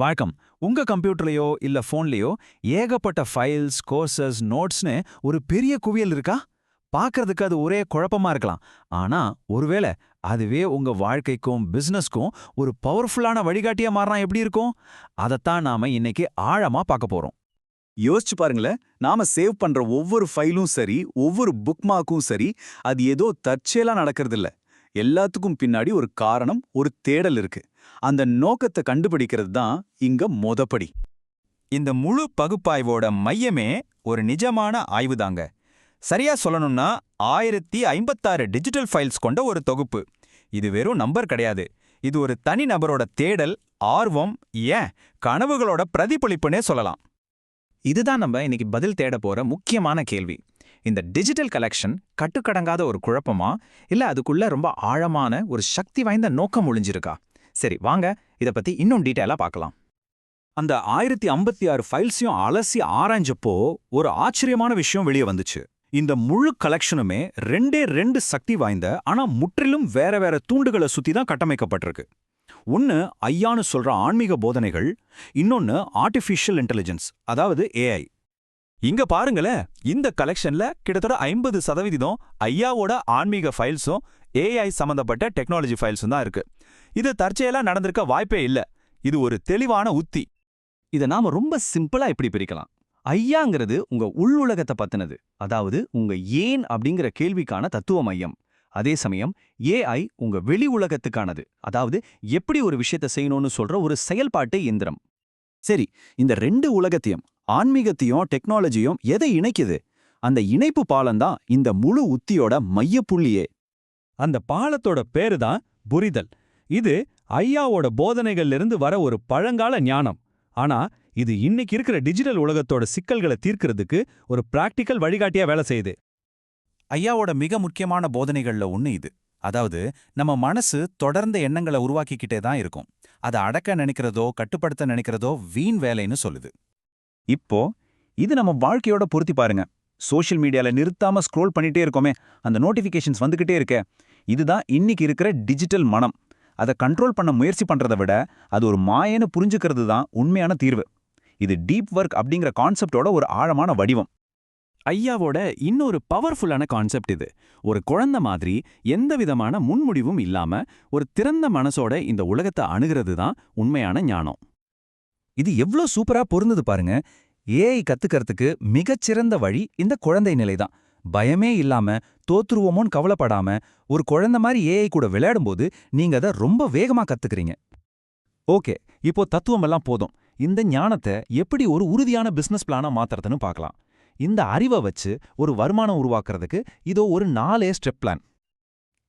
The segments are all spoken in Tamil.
வணக்கம். உங்க கம்ப்யூட்டர்லயோ இல்ல போன்லயோ ஏகப்பட்ட ஃபைல்ஸ் கோர்சஸ் நோட்ஸ்னு ஒரு பெரிய குவியல் இருக்கா? பார்க்கறதுக்கு அது ஒரே குழப்பமா இருக்கலாம். ஆனா ஒருவேளை அதுவே உங்க வாழ்க்கைக்கும் பிசினஸ்க்கும் ஒரு பவர்ஃபுல்லான வழிகாட்டியா மாறினா எப்படி இருக்கும்? அதைத்தான் நாம இன்னைக்கு ஆழமா பார்க்க போறோம். யோசிச்சு பாருங்களேன். நாம சேவ் பண்ற ஒவ்வொரு ஃபைலும் சரி ஒவ்வொரு புக்மார்க்கும் சரி அது ஏதோ தற்செயலா நடக்கிறது இல்ல எல்லாத்துக்கும் பின்னாடி ஒரு காரணம் ஒரு தேடல் இருக்கு. அந்த நோக்கத்தை கண்டுபிடிக்கிறது தான் இங்க மொதப்படி. இந்த முழு பகுப்பாய்வோட மையமே ஒரு நிஜமான ஆய்வுதாங்க சரியா சொல்லணும்னா ஆயிரத்தி ஐம்பத்தாறு டிஜிட்டல் ஃபைல்ஸ் கொண்ட ஒரு தொகுப்பு. இது வெறும் நம்பர் கிடையாது. இது ஒரு தனி நபரோட தேடல் ஆர்வம் ஏன்? கனவுகளோட பிரதிபலிப்புனே சொல்லலாம். இதுதான் நம்ம இன்னைக்கு பதில் தேட போற முக்கியமான கேள்வி. இந்த டிஜிட்டல் கலெக்ஷன் கட்டுக்கடங்காத ஒரு குழப்பமா? இல்ல அதுக்குள்ள ரொம்ப ஆழமான ஒரு சக்தி வாய்ந்த நோக்கம் ஒளிஞ்சிருக்கா? சரி வாங்க. இத பத்தி இன்னும் டீட்டெயிலா பார்க்கலாம். அந்த ஆயிரத்தி ஐம்பத்தி ஆறு ஃபைல்ஸையும் அலசி ஆராய்ஞ்சப்போ ஒரு ஆச்சரியமான விஷயம் வெளியே வந்துச்சு. இந்த முழு கலெக்ஷனுமே ரெண்டே ரெண்டு சக்தி வாய்ந்த ஆனா முற்றிலும் வேற வேற தூண்டுகளை சுத்தி தான் கட்டமைக்கப்பட்டிருக்கு. ஒன்னு ஐயான்னு சொல்ற ஆன்மீக போதனைகள் இன்னொன்னு ஆர்டிஃபிஷியல் இன்டெலிஜென்ஸ் அதாவது ஏஐ இங்க பாருங்களேன் இந்த கலெக்ஷன்ல கிட்டத்தட்ட ஐம்பது சதவீதம் ஐயாவோட ஆன்மீக ஃபைல்ஸும் ஏஐ சம்பந்தப்பட்ட டெக்னாலஜி ஃபைல்ஸும் தான் இருக்கு. இது தற்செயலா நடந்திருக்க வாய்ப்பே இல்ல. இது ஒரு தெளிவான உத்தி. இதை நாம ரொம்ப சிம்பிளா இப்படி பிரிக்கலாம்? ஐயாங்கிறது உங்க உள் உலகத்தை பத்தினது. அதாவது உங்க ஏன் அப்படிங்கிற கேள்விக்கான தத்துவ மையம். அதே சமயம் ஏஐ உங்க வெளி உலகத்துக்கானது. அதாவது எப்படி ஒரு விஷயத்தை செய்யணும்னு சொல்ற ஒரு செயல்பாட்டு இயந்திரம். சரி இந்த ரெண்டு உலகத்தையும் ஆன்மீகத்தையும் டெக்னாலஜியும் எதை இணைக்குது? அந்த இணைப்பு பாலம்தான் இந்த முழு உத்தியோட மையப்புள்ளியே அந்த பாலத்தோட பேரு தான் புரிதல். இது ஐயாவோட போதனைகள்லிருந்து வர ஒரு பழங்கால ஞானம். ஆனா இது இன்னைக்கு இருக்கிற டிஜிட்டல் உலகத்தோட சிக்கல்களை தீர்க்கறதுக்கு ஒரு பிராக்டிக்கல் வழிகாட்டியா வேலை செய்யுது. ஐயாவோட மிக முக்கியமான போதனைகள்ல ஒண்ணு இது. அதாவது நம்ம மனசு தொடர்ந்த எண்ணங்களை உருவாக்கிக்கிட்டே தான் இருக்கும். அதை அடக்க நினைக்கிறதோ கட்டுப்படுத்த நினைக்கிறதோ வீண் வேலைன்னு சொல்லுது. இப்போ இது நம்ம வாழ்க்கையோட பொருத்தி பாருங்க. சோஷியல் மீடியால நிறுத்தாம ஸ்க்ரோல் பண்ணிட்டே இருக்கோமே அந்த நோட்டிஃபிகேஷன்ஸ் வந்துகிட்டே இருக்கே. இதுதான் இன்னைக்கு இருக்கிற டிஜிட்டல் மனம். அதை கண்ட்ரோல் பண்ண முயற்சி பண்ணுறதை விட அது ஒரு மாயன்னு புரிஞ்சுக்கிறது தான் உண்மையான தீர்வு. இது டீப் ஒர்க் அப்படிங்கிற கான்செப்டோட ஒரு ஆழமான வடிவம். ஐயாவோட இன்னொரு பவர்ஃபுல்லான கான்செப்ட் இது. ஒரு குழந்தை மாதிரி எந்த விதமான முன்முடிவும் இல்லாம ஒரு திறந்த மனசோட இந்த உலகத்தை அணுகிறது தான் உண்மையான ஞானம். இது எவ்ளோ சூப்பரா பொருந்தது பாருங்க. ஏஐ கத்துக்கிறதுக்கு மிகச்சிறந்த வழி இந்த குழந்தை நிலைதான். பயமே இல்லாம தோத்துருவோமோன்னு கவலைப்படாம ஒரு குழந்தை மாதிரி ஏஐ கூட விளையாடும்போது நீங்க அதை ரொம்ப வேகமா கத்துக்கிறீங்க. ஓகே இப்போ தத்துவம் எல்லாம் போதும். இந்த ஞானத்தை எப்படி ஒரு உறுதியான பிசினஸ் பிளானா மாத்துறதுன்னு பார்க்கலாம் இந்த அறிவை வச்சு ஒரு வருமானம் உருவாக்குறதுக்கு இதோ ஒரு நாலே ஸ்டெப் பிளான்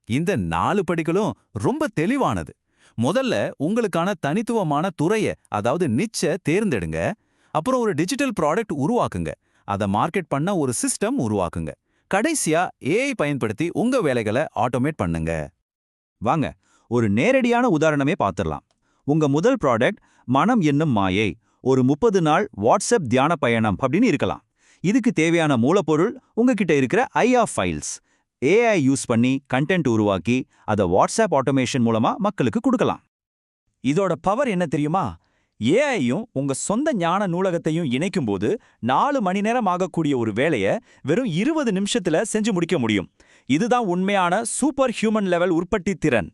இந்த நாலு படிகளும் ரொம்ப தெளிவானது. முதல்ல உங்களுக்கான தனித்துவமான துறைய அதாவது நிச்ச தேர்ந்தெடுங்க. அப்புறம் ஒரு டிஜிட்டல் ப்ராடக்ட் உருவாக்குங்க. அதை மார்க்கெட் பண்ண ஒரு சிஸ்டம் உருவாக்குங்க. கடைசியா ஏஐ பயன்படுத்தி உங்க வேலைகளை ஆட்டோமேட் பண்ணுங்க. வாங்க ஒரு நேரடியான உதாரணமே பார்த்துடலாம். உங்க முதல் ப்ராடக்ட் மனம் என்னும் மாயை. ஒரு முப்பது நாள் வாட்ஸ்அப் தியான பயணம் அப்படின்னு இருக்கலாம். இதுக்கு தேவையான மூலப்பொருள் உங்ககிட்ட இருக்கிற ஐஆ ஃபைல்ஸ் ஏஐ யூஸ் பண்ணி கண்டென்ட் உருவாக்கி அதை வாட்ஸ்அப் ஆட்டோமேஷன் மூலமா மக்களுக்கு கொடுக்கலாம். இதோட பவர் என்ன தெரியுமா? ஏஐயும் உங்க சொந்த ஞான நூலகத்தையும் இணைக்கும்போது நாலு மணி நேரம் ஆகக்கூடிய ஒரு வேலையை வெறும் இருபது நிமிஷத்துல செஞ்சு முடிக்க முடியும். இதுதான் உண்மையான சூப்பர் ஹியூமன் லெவல் உற்பத்தி திறன்.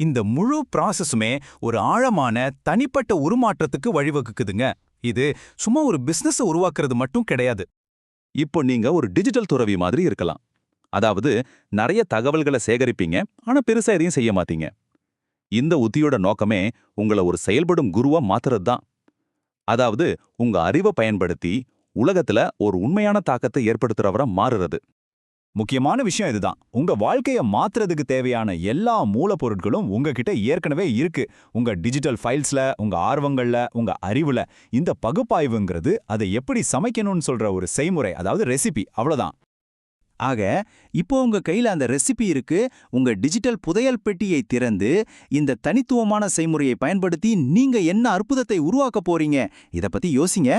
இந்த முழு ப்ராசஸுமே ஒரு ஆழமான தனிப்பட்ட உருமாற்றத்துக்கு வழிவகுக்குதுங்க. இது சும்மா ஒரு பிசினஸ் உருவாக்குறது மட்டும் கிடையாது. இப்போ நீங்க ஒரு டிஜிட்டல் துறவி மாதிரி இருக்கலாம். அதாவது நிறைய தகவல்களை சேகரிப்பீங்க ஆனா பெருசா எதையும் செய்ய மாட்டீங்க. இந்த உத்தியோட நோக்கமே உங்களை ஒரு செயல்படும் குருவா மாத்துறது தான் அதாவது உங்க அறிவை பயன்படுத்தி உலகத்துல ஒரு உண்மையான தாக்கத்தை ஏற்படுத்துறவரா மாறுறது. முக்கியமான விஷயம் இதுதான். உங்க வாழ்க்கைய மாத்துறதுக்கு தேவையான எல்லா மூலப்பொருட்களும் உங்ககிட்ட ஏற்கனவே இருக்கு. உங்க டிஜிட்டல் ஃபைல்ஸ்ல உங்க ஆர்வங்கள்ல உங்க அறிவுல. இந்த பகுப்பாய்வுங்கிறது அதை எப்படி சமைக்கணும்னு சொல்ற ஒரு செய்முறை அதாவது ரெசிபி அவ்வளோதான் ஆக இப்போ உங்க கையில அந்த ரெசிபி இருக்கு. உங்க டிஜிட்டல் புதையல் பெட்டியை திறந்து இந்த தனித்துவமான செய்முறையை பயன்படுத்தி நீங்க என்ன அற்புதத்தை உருவாக்க போறீங்க? இத பத்தி யோசிங்க.